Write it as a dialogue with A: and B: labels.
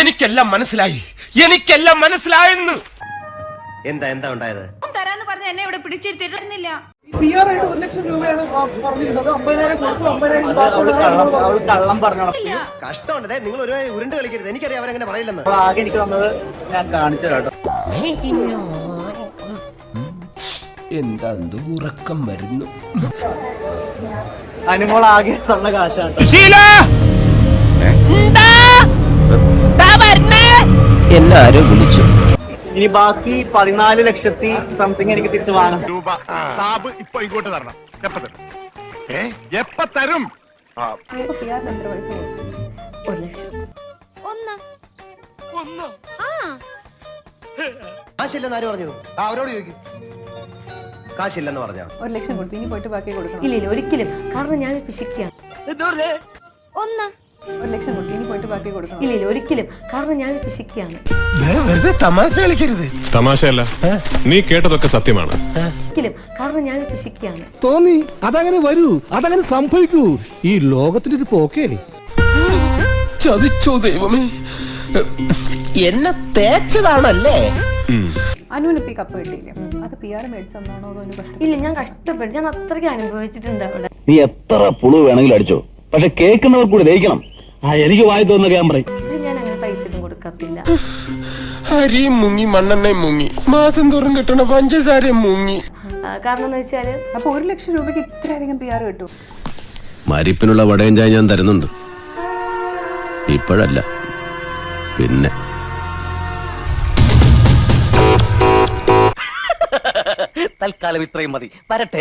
A: എനിക്കെല്ലാം മനസ്സിലായി. എനിക്കെല്ലാം മനസ്സിലായെന്ന്.
B: എന്താ എന്താ ഉണ്ടായത്?
C: തരാന്ന് പറഞ്ഞ എന്നെ ഇവിടെ പിടിച്ചിരുത്തിരുന്നില്ല
D: പി ആർ ആയിട്ട് ഒരു ലക്ഷം രൂപയാണ് പറഞ്ഞിരുന്നത്. അമ്പതിനായിരം അമ്പതിനായിരം കാര്യങ്ങൾ
E: കള്ളം പറഞ്ഞോളാം.
B: കഷ്ടമുണ്ട് ദേ, നിങ്ങൾ ഒരു ഉരുണ്ട് കളിക്കരുത്. എനിക്കറിയാം അവരങ്ങനെ പറയില്ലെന്ന്.
E: ആകെ എനിക്ക് തന്നത് ഞാൻ കാണിച്ചു കേട്ടോ.
A: എന്താ ഉറക്കം വരുന്നു?
E: അനുമോൾ ആകെ തന്ന കാശാണ്
A: എല്ലാരും വിളിച്ചു.
E: ഇനി ബാക്കി പതിനാല് ലക്ഷത്തി സംതിങ് എനിക്ക് തിരിച്ചു വാങ്ങാം
F: രൂപ. സാബ് ഇപ്പൊ ഇങ്ങോട്ട് തരണം. എപ്പ തരും? ഏ? എപ്പ തരും? ആ.
C: ഒരു ലക്ഷം ഒന്ന്. ഒന്ന്. ആ.
B: കാശില്ലെന്ന് ആര് പറഞ്ഞു? ആ അവരോട് ചോദിക്കും. കാശില്ലെന്ന് പറഞ്ഞോ.
G: ഒരു ലക്ഷം കൊടുത്തു. ഇനി പോയിട്ട് ബാക്കി കൊടുക്കണം.
C: ഇല്ല ഇല്ല ഒരിക്കലും. കാരണം ഞാൻ പിശിക്കുകയാണ് ഒന്ന്.
G: ഒരു ലക്ഷം കൊടുത്തു. ഇനി പോയിട്ട് ബാക്കി കൊടുക്കണം.
C: ഇല്ല ഇല്ല ഒരിക്കലും. കാരണം ഞാൻ പിശിക്കുകയാണ്
A: വെറുതെ തമാശ കളിക്കരുത്.
H: തമാശയല്ല. നീ കേട്ടതൊക്കെ സത്യമാണ്.
C: ഒരിക്കലും. കാരണം ഞാൻ പിശിക്കുകയാണ്
I: തോന്നി അതങ്ങനെ വരൂ അതങ്ങനെ സംഭവിക്കൂ. ഈ ലോകത്തിന്റെ ഒരു പോക്കേ
A: ചതിച്ചോ ദൈവമേ. എന്നെ തേച്ചതാണല്ലേ?
G: അനുവിന് ഇപ്പൊ കപ്പ് കിട്ടിയില്ല? അത് പി ആർ മേടിച്ചു തന്നാണോ അതോ
C: ഇല്ല ഞാൻ കഷ്ടപ്പെട്ടു ഞാൻ അത്രയ്ക്ക് അനുഭവിച്ചിട്ടുണ്ട് അവിടെ.
J: നീ എത്ര പുളു വേണമെങ്കിലും അടിച്ചോ. പക്ഷെ കേൾക്കുന്നവർ കൂടി ദഹിക്കണം. ആ എനിക്ക് വായി തോന്നുന്ന ഞാൻ പറയും.
C: ഇത് ഞാൻ അങ്ങനെ പൈസ ഒന്നും കൊടുക്കത്തില്ല
A: അരിയും മുങ്ങി മണ്ണെണ്ണയും മുങ്ങി. മാസം തോറും കിട്ടണ പഞ്ചസാരയും മുങ്ങി.
C: ആ, കാരണം എന്ന് വെച്ചാൽ
G: അപ്പൊ ഒരു ലക്ഷം രൂപയ്ക്ക് ഇത്രയധികം പി ആർ കിട്ടും.
K: മരിപ്പിനുള്ള വടയും ചായ ഞാൻ തരുന്നുണ്ട്. ഇപ്പോഴല്ല. പിന്നെ.
J: തൽക്കാലം ഇത്രയും മതി. വരട്ടെ.